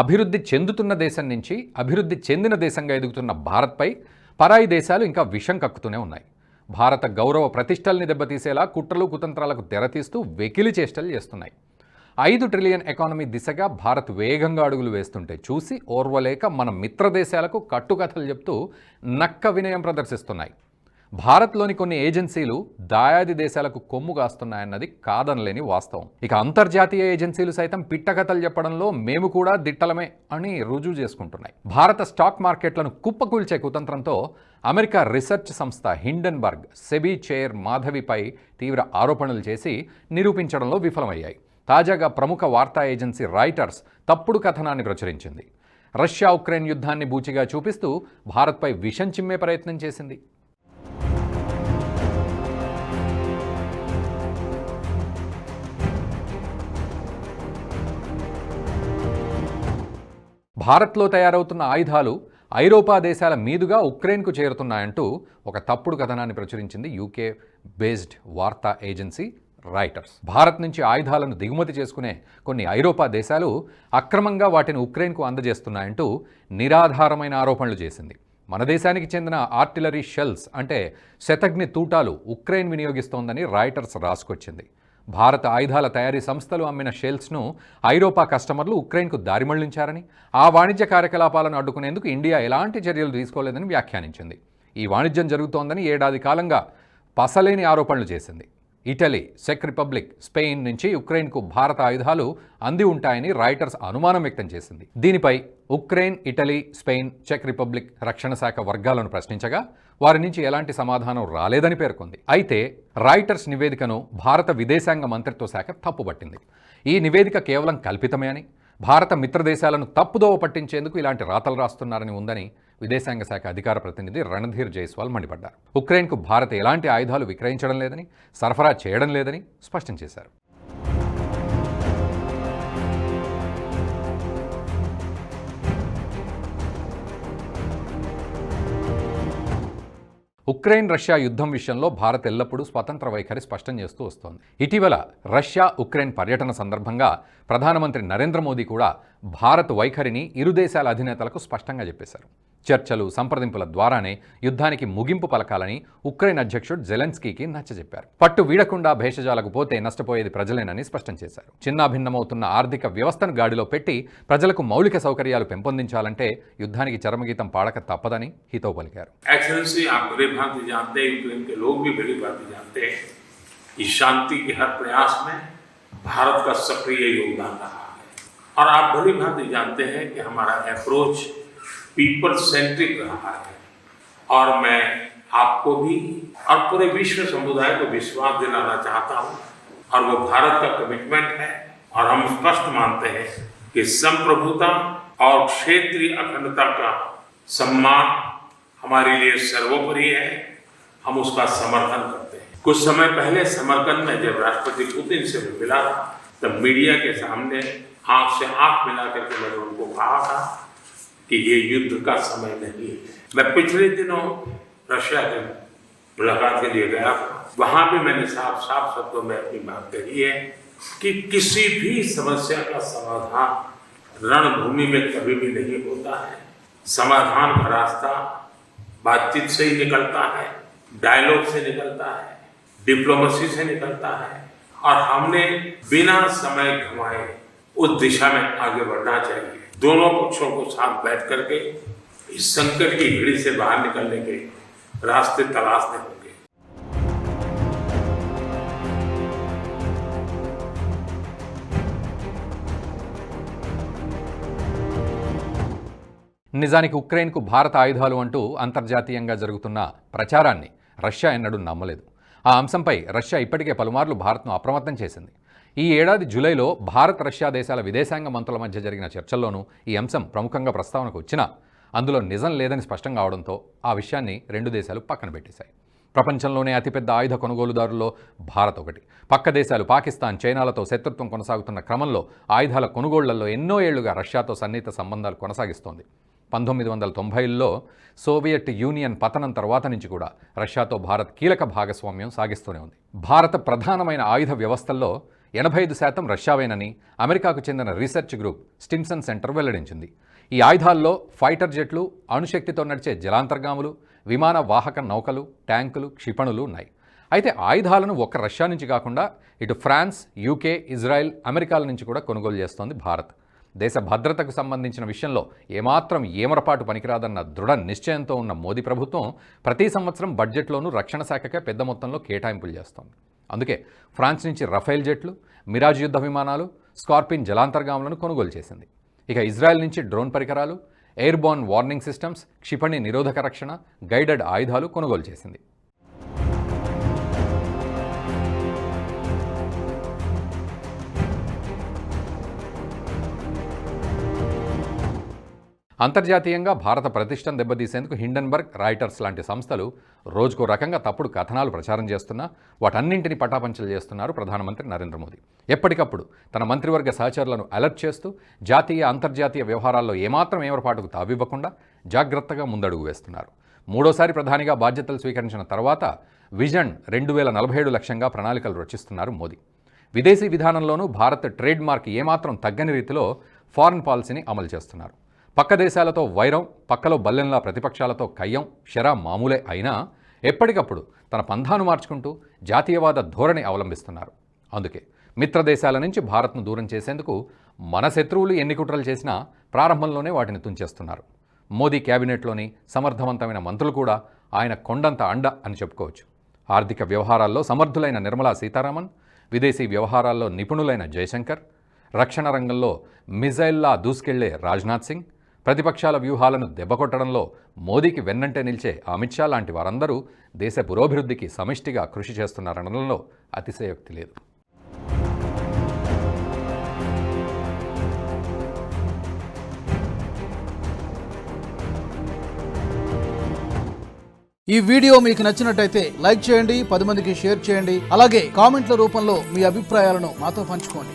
అభివృద్ధి చెందుతున్న దేశం నుంచి అభివృద్ధి చెందిన దేశంగా ఎదుగుతున్న భారత్పై పరాయి దేశాలు ఇంకా విషం కక్కుతూనే ఉన్నాయి. భారత గౌరవ ప్రతిష్టల్ని దెబ్బతీసేలా కుట్రలు కుతంత్రాలకు తెరతీస్తూ వెకిలి చేష్టలు చేస్తున్నాయి. ఐదు ట్రిలియన్ ఎకానమీ దిశగా భారత్ వేగంగా అడుగులు వేస్తుంటే చూసి ఓర్వలేక మన మిత్ర దేశాలకు కట్టుకథలు చెప్తూ నక్క వినయం ప్రదర్శిస్తున్నాయి. భారత్లోని కొన్ని ఏజెన్సీలు దాయాది దేశాలకు కొమ్ము కాస్తున్నాయన్నది కాదనలేని వాస్తవం. ఇక అంతర్జాతీయ ఏజెన్సీలు సైతం పిట్టకథలు చెప్పడంలో మేము కూడా దిట్టలమే అని రుజువు చేసుకుంటున్నాయి. భారత స్టాక్ మార్కెట్లను కుప్పకూల్చే కుతంత్రంతో అమెరికా రీసెర్చ్ సంస్థ హిండెన్బర్గ్ సెబీ చైర్ మాధవిపై తీవ్ర ఆరోపణలు చేసి నిరూపించడంలో విఫలమయ్యాయి. తాజాగా ప్రముఖ వార్తా ఏజెన్సీ రాయిటర్స్ తప్పుడు కథనాన్ని ప్రచురించింది. రష్యా ఉక్రెయిన్ యుద్ధాన్ని బూచిగా చూపిస్తూ భారత్పై విషం చిమ్మే ప్రయత్నం చేసింది. భారత్లో తయారవుతున్న ఆయుధాలు ఐరోపా దేశాల మీదుగా ఉక్రెయిన్కు చేరుతున్నాయంటూ ఒక తప్పుడు కథనాన్ని ప్రచురించింది యూకే బేస్డ్ వార్తా ఏజెన్సీ రైటర్స్. భారత్ నుంచి ఆయుధాలను దిగుమతి చేసుకునే కొన్ని ఐరోపా దేశాలు అక్రమంగా వాటిని ఉక్రెయిన్కు అందజేస్తున్నాయంటూ నిరాధారమైన ఆరోపణలు చేసింది. మన దేశానికి చెందిన ఆర్టిలరీ షెల్స్ అంటే శతగ్ని తూటాలు ఉక్రెయిన్ వినియోగిస్తోందని రాయిటర్స్ రాసుకొచ్చింది. భారత ఆయుధాల తయారీ సంస్థలు అమ్మిన షెల్స్ను ఐరోపా కస్టమర్లు ఉక్రెయిన్కు దారిమళ్ళించారని ఆ వాణిజ్య కార్యకలాపాలను అడ్డుకునేందుకు ఇండియా ఎలాంటి చర్యలు తీసుకోలేదని వ్యాఖ్యానించింది. ఈ వాణిజ్యం జరుగుతోందని ఏడాది కాలంగా పసలేని ఆరోపణలు చేసింది. ఇటలీ చెక్ రిపబ్లిక్ స్పెయిన్ నుంచి ఉక్రెయిన్కు భారత ఆయుధాలు అంది ఉంటాయని రాయిటర్స్ అనుమానం వ్యక్తం చేసింది. దీనిపై ఉక్రెయిన్ ఇటలీ స్పెయిన్ చెక్ రిపబ్లిక్ రక్షణ శాఖ వర్గాలను ప్రశ్నించగా వారి నుంచి ఎలాంటి సమాధానం రాలేదని పేర్కొంది. అయితే రాయిటర్స్ నివేదికను భారత విదేశాంగ మంత్రిత్వ శాఖ తప్పుపట్టింది. ఈ నివేదిక కేవలం కల్పితమే అని భారత మిత్రదేశాలను తప్పుదోవ పట్టించేందుకు ఇలాంటి రాతలు రాస్తున్నారని ఉందని విదేశాంగ శాఖ అధికార ప్రతినిధి రణధీర్ జైస్వాల్ మండిపడ్డారు. ఉక్రెయిన్కు భారత్ ఎలాంటి ఆయుధాలు విక్రయించడం లేదని సరఫరా చేయడం లేదని స్పష్టం చేశారు. ఉక్రెయిన్ రష్యా యుద్ధం విషయంలో భారత్ ఎల్లప్పుడూ స్వతంత్ర వైఖరి స్పష్టం చేస్తూ వస్తోంది. ఇటీవల రష్యా ఉక్రెయిన్ పర్యటన సందర్భంగా ప్రధానమంత్రి నరేంద్ర మోదీ కూడా భారత్ వైఖరిని ఇరు దేశాల అధినేతలకు స్పష్టంగా చెప్పేశారు. చర్చలు సంప్రదింపుల ద్వారానే యుద్ధానికి ముగింపు పలకాలని ఉక్రెయిన్ అధ్యక్షుడు జెలెన్స్కీకి నచ్చజెప్పారు పట్టు వీడకుండా భేషజాలకు పోతే నష్టపోయేది ప్రజలేనని స్పష్టం చేశారు చిన్నాభిన్నమవుతున్న ఆర్థిక వ్యవస్థను గాడిలో పెట్టి ప్రజలకు మౌలిక సౌకర్యాలు పెంపొందించాలంటే యుద్ధానికి చరమగీతం పాడక తప్పదని హితవు పలికారు एक्सेलेंसी आप भली भांति जानते हैं यूक्रेन के लोग भी भली भांति जानते हैं इस शांति के हर प्रयास में भारत का सक्रिय योगदान रहा है और आप भली भांति जानते हैं कि हमारा अप्रोच पीपल सेंट्रिक रहा है। और मैं आपको भी और पूरे विश्व समुदाय को विश्वास दिलाना चाहता हूँ। और वो भारत का कमिटमेंट है। और हम स्पष्ट मानते हैं कि संप्रभुता और क्षेत्रीय अखंडता का सम्मान हमारे लिए सर्वोपरि है। हम उसका समर्थन करते हैं। कुछ समय पहले समर्थन में जब राष्ट्रपति पुतिन से मिला था, तब मीडिया के सामने आँख से आँख मिला करके मैंने उनको कहा था कि ये युद्ध का समय नहीं है। मैं पिछले दिनों रशिया के मुलाकात के लिए गया वहाँ भी मैंने साफ़ साफ़ शब्दों में अपनी बात कही है कि किसी भी समस्या का समाधान रणभूमि में कभी भी नहीं होता है। समाधान का रास्ता बातचीत से ही निकलता है डायलॉग से निकलता है डिप्लोमेसी से निकलता है। और हमने बिना समय गंवाए उस दिशा में आगे बढ़ना चाहिए। दोनों पक्षों को साथ बैठ करके इस संकट की घड़ी से बाहर निकलने के रास्ते तलाशने होंगे నిజానికి ఉక్రెయిన్కు భారత ఆయుధాలు అంటూ అంతర్జాతీయంగా జరుగుతున్న ప్రచారాన్ని రష్యా ఎన్నడూ నమ్మలేదు ఆ అంశంపై రష్యా ఇప్పటికే పలుమార్లు భారత్ను అప్రమత్తం చేసింది ఈ ఏడాది జూలైలో భారత్ రష్యా దేశాల విదేశాంగ మంత్రుల మధ్య జరిగిన చర్చల్లోనూ ఈ అంశం ప్రముఖంగా ప్రస్తావనకు వచ్చినా అందులో నిజం లేదని స్పష్టం కావడంతో ఆ విషయాన్ని రెండు దేశాలు పక్కన పెట్టేశాయి. ప్రపంచంలోనే అతిపెద్ద ఆయుధ కొనుగోలుదారుల్లో భారత్ ఒకటి. పక్క దేశాలు పాకిస్తాన్ చైనాలతో శత్రుత్వం కొనసాగుతున్న క్రమంలో ఆయుధాల కొనుగోళ్ళలో ఎన్నో ఏళ్ళుగా రష్యాతో సన్నిహిత సంబంధాలు కొనసాగిస్తోంది. పంతొమ్మిది వందల తొంభైల్లో సోవియట్ యూనియన్ పతనం తర్వాత నుంచి కూడా రష్యాతో భారత్ కీలక భాగస్వామ్యం సాగిస్తూనే ఉంది. భారత ప్రధానమైన ఆయుధ వ్యవస్థల్లో ఎనభై ఐదు శాతం రష్యావేనని అమెరికాకు చెందిన రీసెర్చ్ గ్రూప్ స్టిమ్సన్ సెంటర్ వెల్లడించింది. ఈ ఆయుధాల్లో ఫైటర్ జెట్లు అణుశక్తితో నడిచే జలాంతర్గాములు విమాన వాహక నౌకలు ట్యాంకులు క్షిపణులు ఉన్నాయి. అయితే ఆయుధాలను ఒక్క రష్యా నుంచి కాకుండా ఇటు ఫ్రాన్స్ యూకే ఇజ్రాయెల్ అమెరికాల నుంచి కూడా కొనుగోలు చేస్తోంది భారత్. దేశ భద్రతకు సంబంధించిన విషయంలో ఏమాత్రం ఏమరపాటు పనికిరాదన్న దృఢ నిశ్చయంతో ఉన్న మోదీ ప్రభుత్వం ప్రతి సంవత్సరం బడ్జెట్లోనూ రక్షణ శాఖకే పెద్ద మొత్తంలో కేటాయింపులు చేస్తోంది. అందుకే ఫ్రాన్స్ నుంచి రఫైల్ జెట్లు మిరాజ్ యుద్ధ విమానాలు స్కార్పిన్ జలాంతర్గాములను కొనుగోలు చేసింది. ఇక ఇజ్రాయెల్ నుంచి డ్రోన్ పరికరాలు ఎయిర్బోర్న్ వార్నింగ్ సిస్టమ్స్ క్షిపణి నిరోధక రక్షణ గైడెడ్ ఆయుధాలు కొనుగోలు చేసింది. అంతర్జాతీయంగా భారత ప్రతిష్టను దెబ్బతీసేందుకు హిండన్బర్గ్ రాయిటర్స్ లాంటి సంస్థలు రోజుకో రకంగా తప్పుడు కథనాలు ప్రచారం చేస్తున్నా వాటన్నింటినీ పటాపంచలు చేస్తున్నారు ప్రధానమంత్రి నరేంద్ర మోదీ. ఎప్పటికప్పుడు తన మంత్రివర్గ సహచరులను అలర్ట్ చేస్తూ జాతీయ అంతర్జాతీయ వ్యవహారాల్లో ఏమాత్రం ఏమరపాటుకు తావివ్వకుండా జాగ్రత్తగా ముందడుగు వేస్తున్నారు. మూడోసారి ప్రధానిగా బాధ్యతలు స్వీకరించిన తర్వాత విజన్ రెండు వేల నలభై ఏడు లక్ష్యంగా ప్రణాళికలు రచిస్తున్నారు మోదీ. విదేశీ విధానంలోనూ భారత్ ట్రేడ్ మార్క్ ఏమాత్రం తగ్గని రీతిలో ఫారిన్ పాలసీని అమలు చేస్తున్నారు. పక్క దేశాలతో వైరం పక్కలో బల్లెంలా ప్రతిపక్షాలతో కయ్యం షరా మామూలే అయినా ఎప్పటికప్పుడు తన పంధాను మార్చుకుంటూ జాతీయవాద ధోరణి అవలంబిస్తున్నారు. అందుకే మిత్రదేశాల నుంచి భారత్ను దూరం చేసేందుకు మన శత్రువులు ఎన్ని కుట్రలు చేసినా ప్రారంభంలోనే వాటిని తుంచేస్తున్నారు. మోదీ కేబినెట్లోని సమర్థవంతమైన మంత్రులు కూడా ఆయన కొండంత అండ అని చెప్పుకోవచ్చు. ఆర్థిక వ్యవహారాల్లో సమర్థులైన నిర్మలా సీతారామన్ విదేశీ వ్యవహారాల్లో నిపుణులైన జయశంకర్ రక్షణ రంగంలో మిజైల్లా దూసుకెళ్ళే రాజ్నాథ్ సింగ్ ప్రతిపక్షాల వ్యూహాలను దెబ్బకొట్టడంలో మోదీకి వెన్నంటే నిలిచే అమిత్ షా లాంటి వారందరూ దేశ పురోభివృద్ధికి సమిష్టిగా కృషి చేస్తున్నారనడంలో అతిశయోక్తి లేదు. ఈ వీడియో మీకు నచ్చినట్టయితే లైక్ చేయండి పది మందికి షేర్ చేయండి అలాగే కామెంట్ల రూపంలో మీ అభిప్రాయాలను మాతో పంచుకోండి.